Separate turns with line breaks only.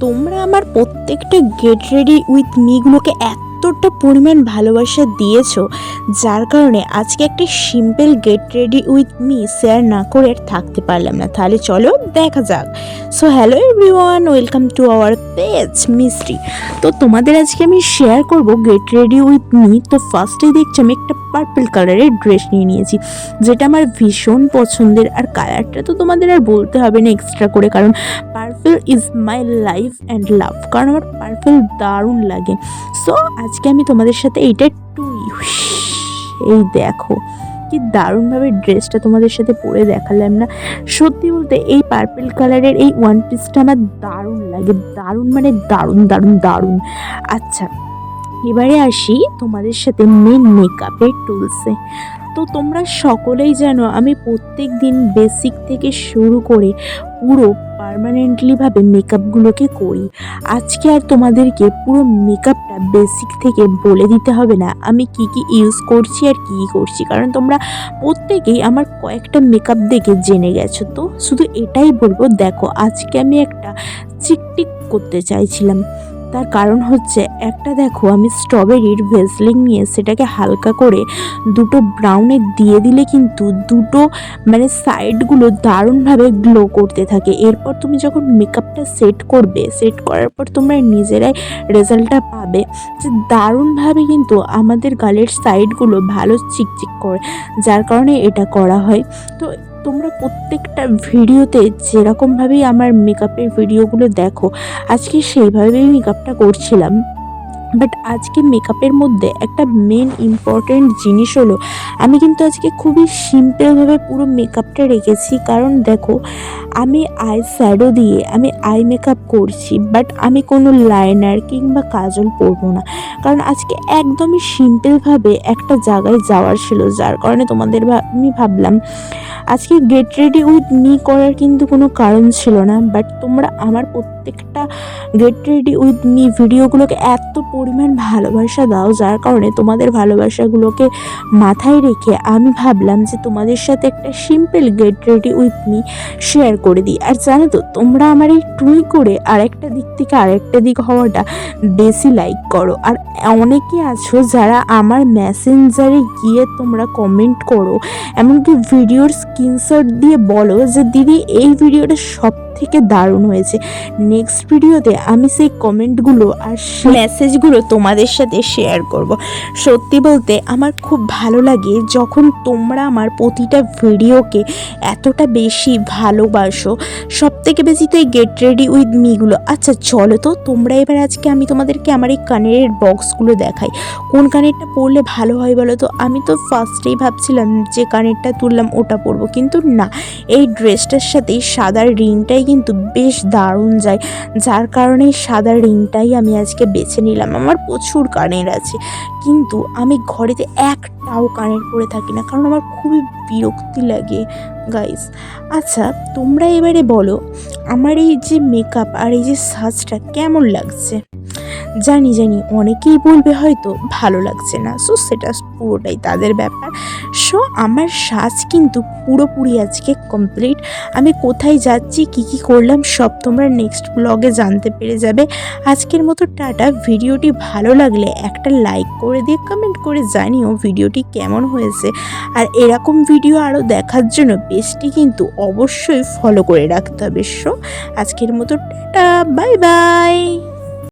তোমরা আমার প্রত্যেকটা গেট রেডি উইথ মিগুলোকে এতটা পরিমাণ ভালোবাসা দিয়েছ, যার কারণে আজকে একটা simple get ready with me share না করে থাকতে পারলাম না। তাহলে চলো দেখা যাক। So hello everyone welcome to our page mystery তো তোমাদের আজকে আমি শেয়ার করব গেট রেডি উইথ মি তো ফার্স্টেই দেখছি আমি একটা পার্পল কালারের ড্রেস নিয়ে নিয়েছি, যেটা আমার ভীষণ পছন্দের আর কালারটা তো তোমাদের আর বলতে হবে না এক্সট্রা করে, কারণ purple is my life and love কারণ আমার পার্পল দারুণ লাগে। সো আজকে আমি তোমাদের সাথে এইটা একটু এই দেখো, কি দারুণভাবে ড্রেসটা তোমাদের সাথে পরে দেখালাম না। সত্যি বলতে এই পার্পেল কালারের এই ওয়ান পিসটা আমার দারুণ লাগে, দারুণ মানে দারুণ দারুণ দারুণ। আচ্ছা এবারে আসি তোমাদের সাথে মেন মেকআপের টুলসে তো তোমরা সকলেই জানো, আমি প্রত্যেক দিন বেসিক থেকে শুরু করে পুরো পারমানেন্টলিভাবে মেকআপগুলোকে করি। আজকে আর তোমাদেরকে পুরো মেকআপটা বেসিক থেকে বলে দিতে হবে না, আমি কি কি ইউজ করছি আর কি কী করছি। কারণ তোমরা প্রত্যেকেই আমার কয়েকটা মেকআপ দেখে জেনে গেছো তো। শুধু এটাই বলব, দেখো আজকে আমি একটা চিকটিক করতে চাইছিলাম। তার কারণ হচ্ছে একটা দেখো, আমি স্ট্রবেরির ভেসলিং নিয়ে সেটাকে হালকা করে দুটো ব্রাউনে দিয়ে দিলে কিন্তু দুটো মানে সাইডগুলো দারুণভাবে গ্লো করতে থাকে। এরপর তুমি যখন মেকআপটা সেট করবে সেট করার পর তোমরা নিজেরাই রেজাল্টটা পাবে যে দারুণভাবে কিন্তু আমাদের গালের সাইডগুলো ভালো চিকচিক করে, যার কারণে এটা করা হয়। তো তোমরা প্রত্যেকটা ভিডিওতে যেরকমভাবেই আমার মেকআপের ভিডিওগুলো দেখো, আজকে সেইভাবেই মেকআপটা করছিলাম। বাট আজকে মেকআপের মধ্যে একটা মেন ইম্পর্ট্যান্ট জিনিস হলো, আমি কিন্তু আজকে খুবই সিম্পলভাবে পুরো মেকআপটা রেখেছি। কারণ দেখো, আমি আই শ্যাডো দিয়ে আমি আই মেকআপ করছি বাট আমি কোনো লাইনার কিংবা কাজল পরবো না। কারণ আজকে একদমই সিম্পলভাবে একটা জায়গায় যাওয়ার ছিল, যার কারণে তোমাদের আমি ভাবলাম আজকে গেট রেডি উইথ মি করার কিন্তু কোনো কারণ ছিল না বাট তোমরা আমার প্রত্যেকটা গেট রেডি উইথ মি ভিডিওগুলোকে এত পরিমাণ ভালোবাসা দাও, যার কারণে তোমাদের ভালোবাসাগুলোকে মাথায় রেখে আমি ভাবলাম যে তোমাদের সাথে একটা simple get ready with me share করে দিই। আর জানো তো, তোমরা আমার এই টুই করে আরেকটা দিক থেকে আরেকটা দিক হওয়াটা বেশি লাইক করো। আর অনেকে আছো যারা আমার মেসেঞ্জারে গিয়ে তোমরা কমেন্ট করো, এমনকি ভিডিওর স্ক্রিনশট দিয়ে বলো যে দিদি এই ভিডিওটা সব থেকে দারুণ হয়েছে। নেক্সট ভিডিওতে আমি সেই কমেন্টগুলো আর মেসেজগুলো তোমাদের সাথে শেয়ার করব। সত্যি বলতে আমার খুব ভালো লাগে যখন তোমরা আমার প্রতিটা ভিডিওকে এতটা বেশি ভালোবাসো। সব থেকে বেশি তো এই গেট রেডি উইথ মিগুলো আচ্ছা চলো তো তোমরা এবার আজকে আমি তোমাদেরকে আমার এই কানের বক্সগুলো দেখাই। কোন কানেরটা পরলে ভালো হয় বলো তো? আমি তো ফার্স্টেই ভাবছিলাম যে কানেরটা তুললাম, ওটা পরবো। কিন্তু না, এই ড্রেসটার সাথে সাদা রিংটাই কিন্তু বেশ দারুণ যায়। যার কারণে সাদা রিংটাই আমি আজকে বেছে নিলাম। আমার প্রচুর কানের আছে। কিন্তু আমি ঘরেতে একটাও কানের পরে থাকি না, কারণ আমার খুবই বিরক্তি লাগে গাইস আচ্ছা তোমরা এবারে বলো, আমার এই যে মেকআপ আর এই যে সাজটা কেমন লাগছে? জানি জানি, অনেকেই বলবে হয়তো ভালো লাগছে না। সো সেটা পুরোটাই তাদের ব্যাপার। সো আমার সাজ কিন্তু পুরোপুরি আজকে কমপ্লিট আমি কোথায় যাচ্ছি, কি কি করলাম, সব তোমরা নেক্সট ব্লগে জানতে পেরে যাবে। আজকের মতো টাটা। ভিডিওটি ভালো লাগলে একটা লাইক করে দিয়ে কমেন্ট করে জানিও ভিডিওটি কেমন হয়েছে। আর এরকম ভিডিও আরও দেখার জন্য পেজটি কিন্তু অবশ্যই ফলো করে রাখতে হবে। সো আজকের মতো টাটা। Bye bye